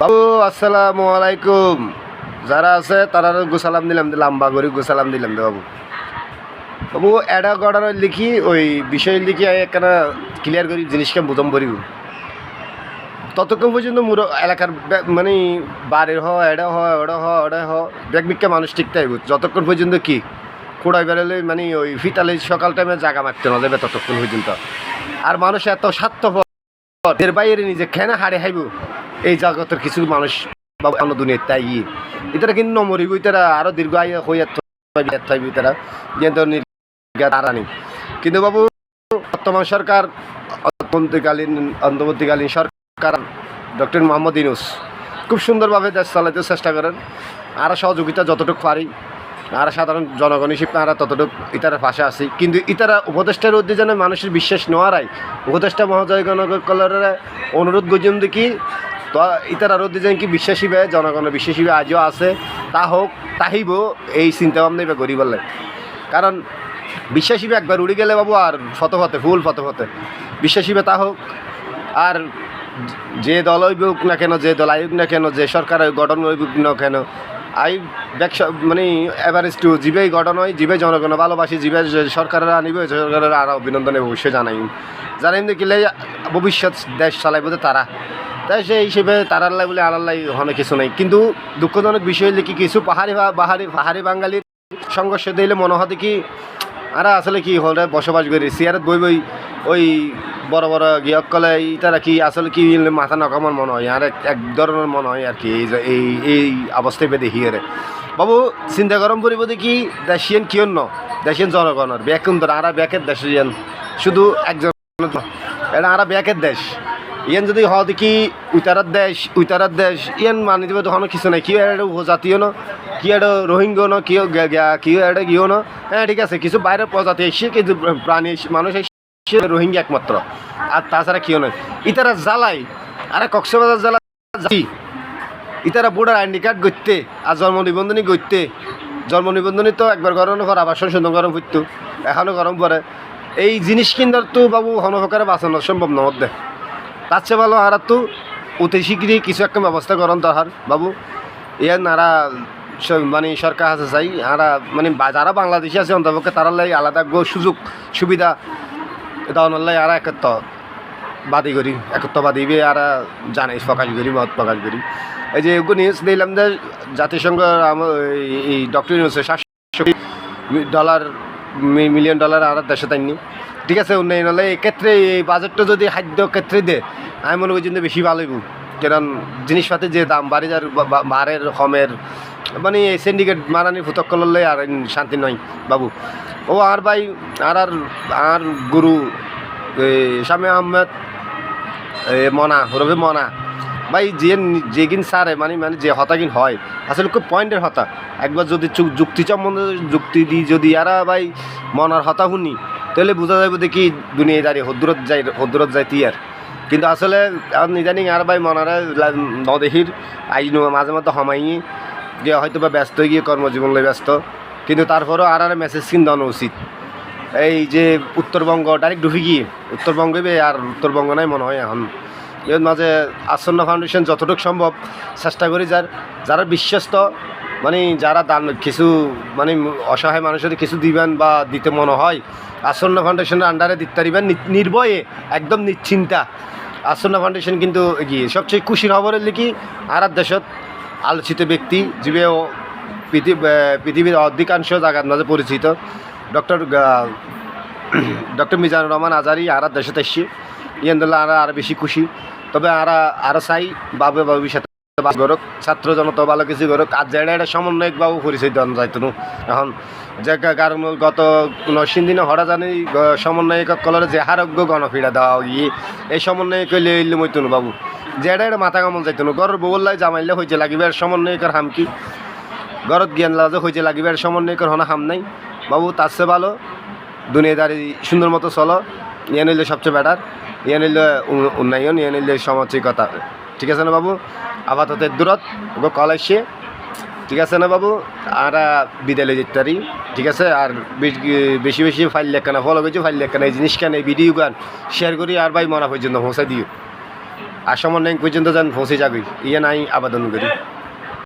বাবু, আসসালামু আলাইকুম। যারা আছে, তারা গোসালাম দিলাম, লাম্বা করে গোসালাম দিলাম দে বাবু। বাবু এটা গড়ানো লিখি, ওই বিষয় লিখি একখানা ক্লিয়ার করি জিনিসকে বুঝম পড়িব। ততক্ষণ পর্যন্ত মুর এলাকার মানে বাড়ির হ এডা হ এডা হ এডা হ ব্যাগ বিক্ষা মানুষ টিকতে আইব যতক্ষণ পর্যন্ত কি, কুড়াই বেড়ালে মানে ওই ফিতালে সকাল টাইমে জাগা মারতে না যাবে ততক্ষণ পর্যন্ত। আর মানুষ এত স্বার্থপর, এর বাইরে নিজে খেনা হারে হাইব এই জগতের কিছু মানুষ বা অন্য তাই ইতারা কিন্তু নমরিব ইতারা আরও দীর্ঘ আয় হইয়া থাকবে কিন্তু তারা নেই। কিন্তু বাবু, বর্তমান সরকার, অন্তর্বর্তীকালীন অন্তর্বর্তীকালীন সরকার, ডক্টর মোহাম্মদ ইনুস খুব সুন্দরভাবে দেশ চালাতে চেষ্টা করেন। আর সহযোগিতা যতটুকু পারি আর সাধারণ জনগণ হিসেবে আমরা ততটুকু ইতারা পাশে আছি। কিন্তু ইতারা উপদেষ্টার উদ্দেশ্যে মানুষের বিশ্বাস নেওয়ারাই উপদেষ্টা মহোদয়গণকলের অনুরোধ গজন দেখি তো ইতার আরও দুজন কি বিশ্বাসীবে জনগণের বিশ্বাসীবে আজও আছে। তা হোক, তাহিব এই চিন্তা ভাবনা এবার গরিব কারণ বিশ্বাসীবে একবার উড়ে গেলে বাবু আর ফতফতে ফুল ফতফতে ফতে বিশ্বাসীবে তা হোক, আর যে দল হইব না কেন, যে দল আইব না কেন, যে সরকার গঠন হইব না কেন আই ব্যবসা মানে এভারেজ টু জিবে গঠন হয়, জিবে জনগণ ভালোবাসি, জিবে যে সরকারের আনিব সরকারের আর অভিনন্দনে অবশ্যই জানাই। জানাই দেখিলে ভবিষ্যৎ দেশ চালাইব তারা। তাই সেই হিসেবে তারার লাই বলে আলার লাই অনেক কিছু নাই। কিন্তু দুঃখজনক বিষয় হলে কি কিছু পাহাড়ি পাহাড়ি পাহাড়ি বাঙালির সংঘর্ষ দিলে মনে হয় কি, আর আসলে কি হলে বসবাস করি চেয়ারত বই বই ওই বড় বড় গিয়ক কলে তারা কি আসলে কি মাথা নকামার মনে হয়, আর এক ধরনের মনে হয় আর কি, এই এই অবস্থায় বেঁধে হিয়ারে বাবু, চিন্তা গরম পরিব দেখি, দেশিয়ান কিয়ন ন? দেশিয়ান জনগণের ব্যাকুন ধর আর ব্যাকের দেশিয়ান শুধু একজন এটা আর ব্যাকের দেশ। ইয়ান যদি হ দেখি উইতারার দেশ উইতারার দেশ, ইয়ান মানি দিব তখন কিছু নাই। কি এটা উপজাতীয় ন? কি এটা রোহিঙ্গা ন? কি কি এটা গিয়েও ন? হ্যাঁ ঠিক আছে, কিছু বাইরের প্রজাতি এসে কিছু প্রাণী মানুষ রোহিঙ্গা একমাত্র। আর তাছাড়া কেউ নয়। ইতারা জ্বালাই আরে কক্সবাজার জাতি ইতারা বুড়ার আইডি কার্ড গইতে আর জন্ম নিবন্ধনী গইতে জন্ম নিবন্ধনী তো একবার গরম পর আবাসন সুন্দর গরম ফুটতো এখনও গরম পরে এই জিনিস কিনার তো বাবু হনফকারে বাঁচানো সম্ভব দে তার চেয়ে ভালো আর তো অতি শীঘ্রই কিছু একটা ব্যবস্থা করেন তাহার বাবু, ইয়ার নারা মানে সরকার আছে চাই আরা মানে যারা বাংলাদেশি আছে অন্তপক্ষে তারা লাই আলাদা সুযোগ, সুবিধা দেওয়ানোর লাই আর একত্র বাদি করি একত্রবাদী বে আর জানাই প্রকাশ করি, মত প্রকাশ করি। এই যে এগুলো নিউজ দিলাম যে জাতিসংঘ এই- ডক্টর নিউজে সাতশো ডলার মিলিয়ন ডলার আর দেশে তাইনি। ঠিক আছে, উন্নয়ন হলে এক্ষেত্রে এই বাজেটটা যদি খাদ্য ক্ষেত্রে দে, আমি মনে করি বেশি ভালো কারণ জিনিসপাতির যে দাম বাড়ি যার বাড়ের, কমের মানে এই সিন্ডিকেট মারানি ফুতক করলে আর শান্তি নয়, বাবু। ও আর ভাই, আর আর আর গুরু শামে আহমেদ মনা রবি মনা। ভাই, যে যেগিন সারে মানে মানে যে হতাগিন হয়, আসলে খুব পয়েন্টের হতা। একবার যদি যুক্তি সম্বন্ধে যুক্তি দিই যদি এরা ভাই মনার হতা শুনি, তাহলে বোঝা যাবে দেখি দুনিয়া দাঁড়িয়ে হদ্দুরত যাই হদ্দুরত যায় তিয়ার কিন্তু আসলে নিজানিং আর ভাই মনারা নদেহির, আইন মাঝে মাঝে হমাই গিয়ে হয়তো বা ব্যস্ত হয়ে গিয়ে কর্মজীবন ব্যস্ত। কিন্তু তারপরেও আর আর মেসেজ কিন দেওয়া উচিত। এই যে উত্তরবঙ্গ ডাইরেক্ট ঢুকে গিয়ে উত্তরবঙ্গে বে আর উত্তরবঙ্গ নাই মনে হয় এখন। এর মাঝে আসন্ন ফাউন্ডেশন যতটুকু সম্ভব চেষ্টা করি যার, যারা বিশ্বস্ত মানে যারা দান, কিছু মানে অসহায় মানুষের কিছু দিবেন বা দিতে মনে হয়, আসন্ন ফাউন্ডেশনের আন্ডারে দিতে পারিবেন নির্ভয়ে, একদম নিশ্চিন্তা। আসন্ন ফাউন্ডেশন কিন্তু এগিয়ে। সবচেয়ে খুশির খবরের লিখি আর দেশত আলোচিত ব্যক্তি যিনি পৃথিবীর অধিকাংশ জায়গার মাঝে পরিচিত। ডক্টর ডক্টর মিজানুর রহমান আজারি আর দেশে এসছি ইয়ান্দুল্লাহ আর আর বেশি খুশি। তবে আর আরও চাই, বাবে বাস করুক, ছাত্র জনতা ভালো কিছু করুক। আর এটা সমন্বয়ক বাবু পরিচয় দেওয়া যাইতো না এখন যে কারণ গত নসিন দিনে হরা জানি সমন্বয়ক কলরে যে হারোগ্য গণফিরা দেওয়া গিয়ে এই সমন্বয়ক ইল্লু মইতো বাবু। যেটা এটা মাথা কামল যাইতো না। গরর বউল্লাই জামাইলে হয়েছে লাগিবে আর সমন্বয়কের হাম কি গরত জ্ঞান লাজে হয়েছে লাগিবে আর সমন্বয়কের হনা হাম নাই। বাবু, তার চেয়ে ভালো। দুনিয়াদারি সুন্দর মতো চলো। ইয়ে নিলে সবচেয়ে বেটার ইয়ে নিলে উন্নয়ন ইয়ে নিলে সমাজিকতা ঠিক আছে না বাবু? আপাতত দূরত ওকে কল আসছে ঠিক আছে না বাবু? আর বিদ্যালয় যেতে ঠিক আছে, আর বেশি বেশি ফাইল লেখানা ফলো করছি ফাইল লেখানা এই জিনিস কেন, এই ভিডিও গান শেয়ার করি, আর ভাই মনে পর্যন্ত পৌঁছাই দিও। আর সমর নেই পর্যন্ত যান ফসে যাবে ইয়ে নাই আবেদন করি।